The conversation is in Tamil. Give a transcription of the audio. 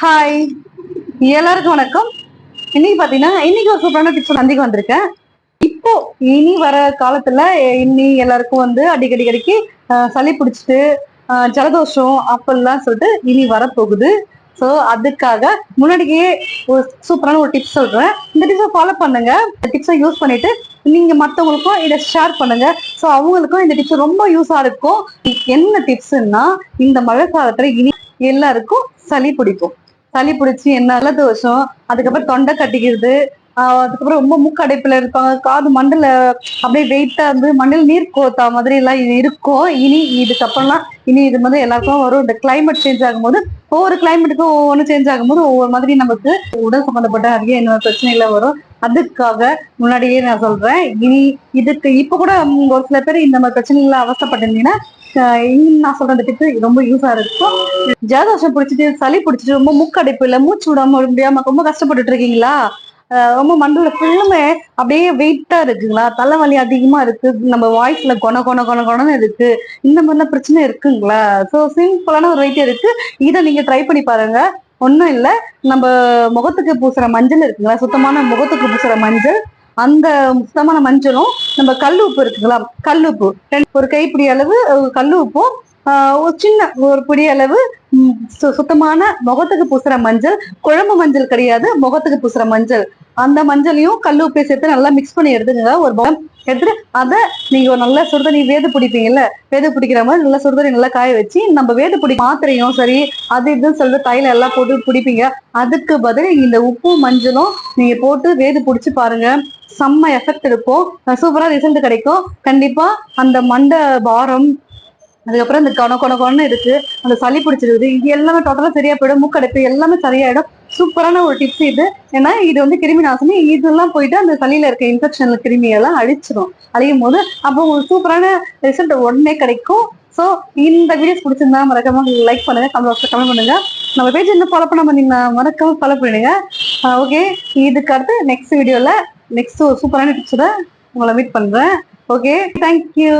ஹாய் எல்லாருக்கும் வணக்கம். இன்னைக்கு பாத்தீங்கன்னா இன்னைக்கு ஒரு சூப்பரான டிப்ஸ் நந்திக்கு வந்திருக்கேன். இப்போ இனி வர காலத்துல இனி எல்லாருக்கும் வந்து அடிக்கடி அடிக்கடி சளி பிடிச்சிட்டு ஜலதோஷம் அப்பெல்லாம் சொல்லிட்டு இனி வரப்போகுது. ஸோ அதுக்காக முன்னாடியே ஒரு சூப்பரான ஒரு டிப்ஸ் சொல்றேன். இந்த டிப்ஸை ஃபாலோ பண்ணுங்க. இந்த டிப்ஸை யூஸ் பண்ணிட்டு நீங்க மற்றவங்களுக்கும் இதை ஷேர் பண்ணுங்க. ஸோ அவங்களுக்கும் இந்த டிப்ஸ் ரொம்ப யூஸா இருக்கும். என்ன டிப்ஸ்ன்னா இந்த மழை காலத்துல இனி எல்லாருக்கும் சளி பிடிக்கும். சளி பிடிச்சி என்ன தோஷம். அதுக்கப்புறம் தொண்டை கட்டிக்கிறது. ஆஹ் அதுக்கப்புறம் ரொம்ப மூக்கடைப்புல இருப்பாங்க காது மண்டல அப்படியே வெயிட்டா இருந்து மண்டல் நீர் கோத்தா மாதிரி எல்லாம் இது இருக்கும். இனி இதுக்கப்புறம்லாம் இனி இது மாதிரி எல்லாருக்கும் வரும். இந்த கிளைமேட் சேஞ்ச் ஆகும்போது ஒவ்வொரு கிளைமேட்டுக்கும் ஒவ்வொன்று சேஞ்ச் ஆகும்போது ஒவ்வொரு மாதிரி நமக்கு உடல் சம்பந்தப்பட்ட அதிக என்ன பிரச்சனைகள் வரும். அதுக்காக முன்னாடியே நான் சொல்றேன். இனி இதுக்கு இப்ப கூட ஒரு சில பேர் இந்த மாதிரி பிரச்சனைகள்ல அவசப்பட்டிருந்தீங்கன்னா நான் சொல்ற அந்த டிப்ஸ் ரொம்ப யூஸா இருக்கும் ஜலதோஷம் பிடிச்சிட்டு சளி பிடிச்சிட்டு ரொம்ப மூக்கடைப்பு இல்ல மூச்சு விடாம முடியாம ரொம்ப கஷ்டப்பட்டுட்டு இருக்கீங்களா? ரொம்ப மண்டல ஃபுல்லுமே அப்படியே வெயிட்டா இருக்குங்களா? தலைவலி அதிகமா இருக்கு. நம்ம வாய்ஸ்ல கொன கொன கொன கொனன்னு இருக்கு. இந்த மாதிரிலாம் பிரச்சனை இருக்குங்களா? ஸோ சிம்பிளான ஒரு வெயிட் இருக்கு. இதை நீங்க ட்ரை பண்ணி பாருங்க. ஒன்றும் இல்லை. நம்ம முகத்துக்கு பூசுற மஞ்சள் இருக்குங்களா? சுத்தமான முகத்துக்கு பூசுற மஞ்சள். அந்த சுத்தமான மஞ்சளும் நம்ம கல் உப்பு இருக்குங்களா கல் உப்பு ஒரு கைப்பிடி அளவு கல் உப்பும் ஆஹ், ஒரு சின்ன ஒரு பிடி அளவு சு- சுத்தமான முகத்துக்கு பூசுற மஞ்சள் குழம்பு மஞ்சள் கிடையாது முகத்துக்கு பூசுற மஞ்சள். அந்த மஞ்சளையும் கல் உப்பை சேர்த்து நல்லா மிக்ஸ் பண்ணி எடுத்துக்கங்க. ஒரு பக்கம் எடுத்துட்டு அதை நீங்க ஒரு நல்லா சுடுதண்ணி வேது பிடிப்பீங்கல்ல வேது பிடிக்கிற மாதிரி நல்லா சுடுதண்ணி நல்லா காய வச்சு நம்ம வேது பிடி மாத்திரையும் சரி அது இதுன்னு சொல்லிட்டு தையில எல்லாம் போட்டு பிடிப்பீங்க. அதுக்கு பதில் இந்த உப்பு மஞ்சளும் நீங்க போட்டு வேது பிடிச்சி பாருங்க. செம்ம எஃபெக்ட் இருக்கும். சூப்பரா ரிசல்ட் கிடைக்கும். கண்டிப்பா அந்த மண்டை பாரம் அதுக்கப்புறம் இந்த கொண கொண கொனன்னு இருக்கு. அந்த சளி பிடிச்சிருக்குது இது எல்லாமே டோட்டலா சரியா போயிடும். மூக்கடைப்பு எல்லாமே சரியாயிடும். சூப்பரான ஒரு டிப்ஸ் இது. ஏன்னா இது வந்து கிருமி நாசினி இதெல்லாம் போயிட்டு அந்த சளியில இருக்க இன்ஃபெக்ஷன்ல கிருமியெல்லாம் அழிச்சிடும் அழியும் போது அப்போ உங்களுக்கு சூப்பரான ரிசல்ட் உடனே கிடைக்கும். ஸோ இந்த வீடியோஸ் பிடிச்சிருந்தா மறக்காம லைக் பண்ணுங்க. கமெண்ட் பாக்ஸ்ல கமெண்ட் பண்ணுங்க. நம்ம பேஜ் இன்னும் ஃபாலோ பண்ண பண்ணீங்கன்னா மறக்காம ஃபாலோ பண்ணிடுங்க. ஓகே இதுக்கு அடுத்து நெக்ஸ்ட் வீடியோல நெக்ஸ்ட் ஒரு சூப்பரான டிப்ஸோட உங்களை மீட் பண்றேன். Okay thank you